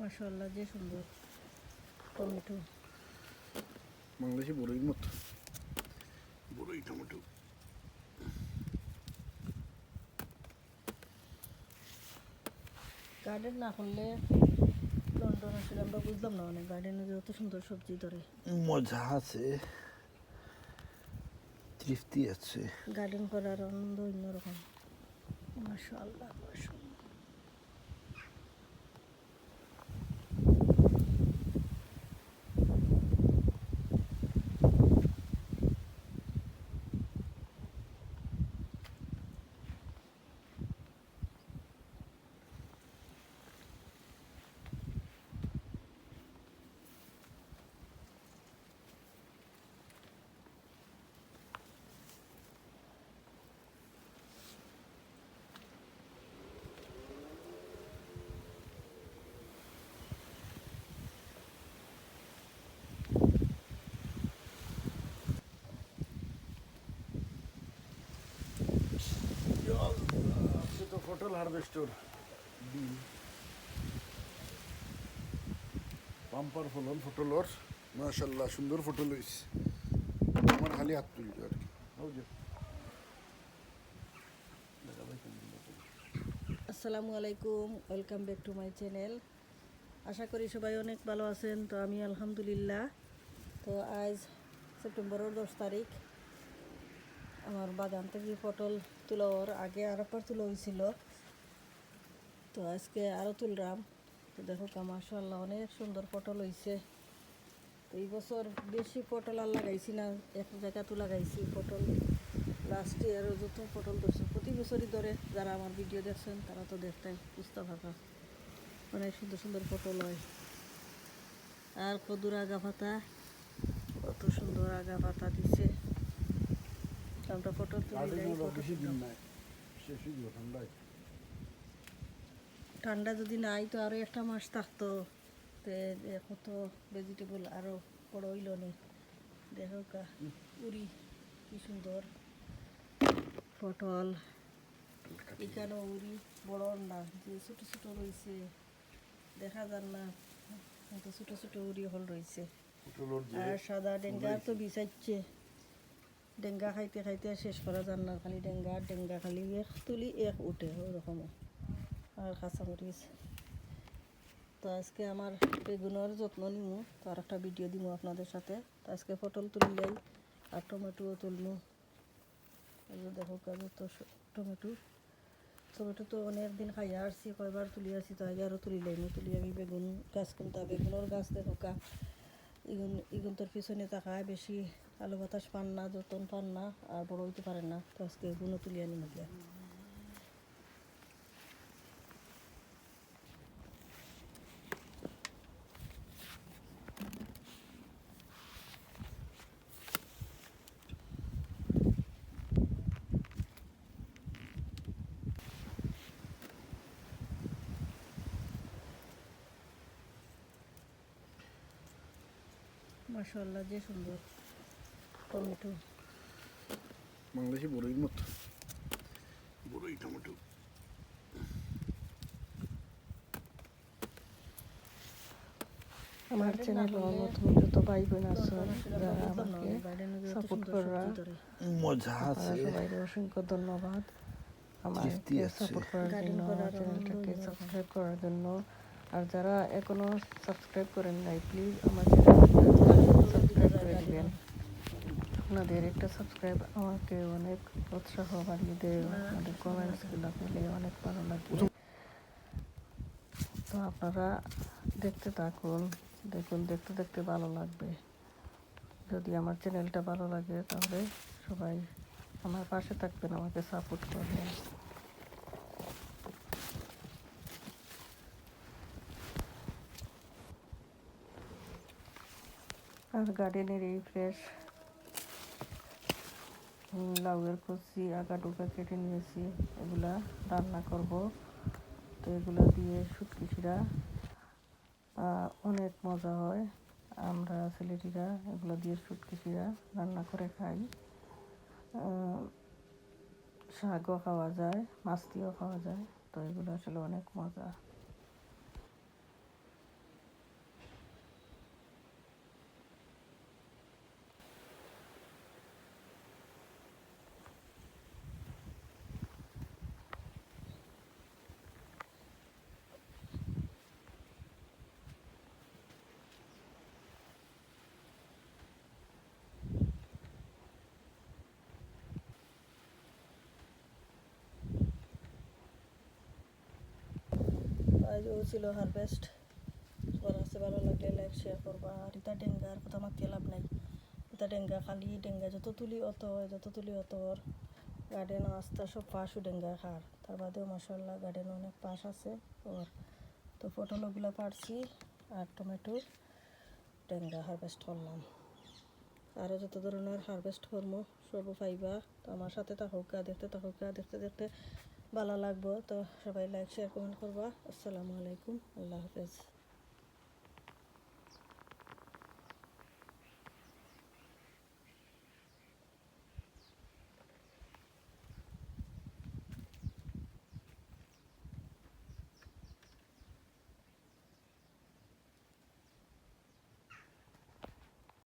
মাশাল্লাহ যে সুন্দর টমেটো। বাংলাদেশি বড়ই মতো। বড়ই টমেটো। গার্ডেন না করলে লন্ডন আসলে আমরা বুঝলাম না অনেক গার্ডেনে যত সুন্দর সবজি ধরে। মজা আছে। তৃপ্তি আছে। গার্ডেন করার আনন্দ অন্যরকম। মাশাল্লাহ মাশাল্লাহ তো হারভেস্টর ডিম পাম্পার ফলন ফটলর মাশাল্লাহ সুন্দর ফটল হয়েছে আমার খালি হাত তুলছে আর কি। আসসালামু আলাইকুম welcome back to my channel আশা করি সবাই অনেক ভালো আছেন তো আমি আলহামদুলিল্লাহ তো আজ সেপ্টেম্বরের দশ তারিখ আমার বাগান থেকে পটল তুলোর আগে আর একবার তুলো হয়েছিল তো আজকে আরও তুললাম। তো দেখো মাশাল্লাহ অনেক সুন্দর পটল হয়েছে তো এই বছর বেশি পটল আর লাগাইছি না এক জায়গা তো লাগাইছি পটল। লাস্ট ইয়ারও যত পটল ধরছে প্রতি বছরই ধরে। যারা আমার ভিডিও দেখছেন তারা তো দেখতেন বুঝতে পারবা। অনেক সুন্দর সুন্দর পটল হয়। আর কদুর আগা পাতা কত সুন্দর আগা পাতা দিছে। আমরা পটল তুলি নাই, গার্ডেনের পটল বেশি দিন তুললাম। নাই শেষ হয়ে গেল ঠান্ডায় ঠান্ডা যদি নাই তো আরও একটা মাস থাকতো। তে দেখো তো ভেজিটেবল আরও বড় হইল নি। দেখো কা উড়ি কি সুন্দর। পটল এখানেও উড়ি বড় না যে ছোট ছোট রয়েছে। দেখা যান না কিন্তু ছোট ছোট উড়ি হল রয়েছে। আর সাদা ডেঙ্গা তো বিছাইছে। ডেঙ্গা খাইতে খাইতে শেষ করা যান না খালি ডেঙ্গা ডেঙ্গা খালি এক তুলি এক উঠে ওরকম আর কাঁচামরিচ তো আজকে আমার বেগুনের যত্ন নিমু আর একটা ভিডিও দিমু আপনাদের সাথে। তো আজকে পটল তুললেই আর টমেটোও তুলমু। দেখো তো টমেটো। টমেটো তো অনেক দিন খাইয়া আসছি, কয়বার তুলি আসছি তো আগে আরও তুলি লাইনি তুলি আমি বেগুন গাছ কিনতে, বেগুনের গাছ দেখো কা। ইগুন ইগুন তোর পিছনে তাকায় বেশি আলু বাতাস পান না, যতন পান না, আর বড় হইতে পারেন না। তো আজকে এগুলো তুলি আনি মধ্যে মাশাল্লাহ যে সুন্দর টমেটো। বাংলাদেশি মতো। বড়ই টমেটো। আমার চ্যানেল নতুন যত ভাই বোন আছে যারা আমাকে সাপোর্ট করা মজা সবাইকে অসংখ্য ধন্যবাদ। আমাকে সাপোর্ট করার জন্য চ্যানেলটাকে সাবস্ক্রাইব করার জন্য। আর যারা এখনও সাবস্ক্রাইব করেন নাই প্লিজ আমার সাবস্ক্রাইব করে দিবেন। আপনাদের একটা সাবস্ক্রাইব আমাকে অনেক উৎসাহ বাড়িয়ে দেয় আপনাদের কমেন্টসগুলো পেলে অনেক ভালো লাগে। তো আপনারা দেখতে থাকুন, দেখুন, দেখতে দেখতে ভালো লাগবে। যদি আমার চ্যানেলটা ভালো লাগে তাহলে সবাই আমার পাশে থাকবেন, আমাকে সাপোর্ট করবেন। আর গার্ডেনের এই ফ্রেশ লাউয়ের কচি আগা টুকা কেটে নিয়েছি। এগুলা রান্না করব। তো এগুলো দিয়ে শুটকিছিরা অনেক মজা হয়। আমরা ছেলেটিরা এগুলো দিয়ে শুটকিছিরা রান্না করে খাই। শাকও খাওয়া যায় মাছ দিয়েও খাওয়া যায়। তো এগুলো আসলে অনেক মজা। আজ ও ছিল হারভেস্ট সবার আছে ভালো লাগলে লাইক শেয়ার করবা। আর ইতা ডেঙ্গার কথা মাতিয়ে লাভ নাই। ইতা ডেঙ্গা খালি ডেঙ্গা, যত তুলি অত যত তুলি অত ওর গার্ডেন আস্তা সব পাশও ডেঙ্গা খার তার বাদেও মাসাল্লাহ গার্ডেনে অনেক পাশ আছে ওর। তো পটলগুলো পারছি আর টমেটো ডেঙ্গা হারভেস্ট করলাম। আরও যত ধরনের হারভেস্ট করব সবও পাইবা। তো আমার সাথে থাকুকা দেখতে থাকুকা দেখতে দেখতে ভালো লাগবো তো সবাই লাইক শেয়ার কমেন্ট করবা। আসসালামু আলাইকুম আল্লাহ হাফেজ।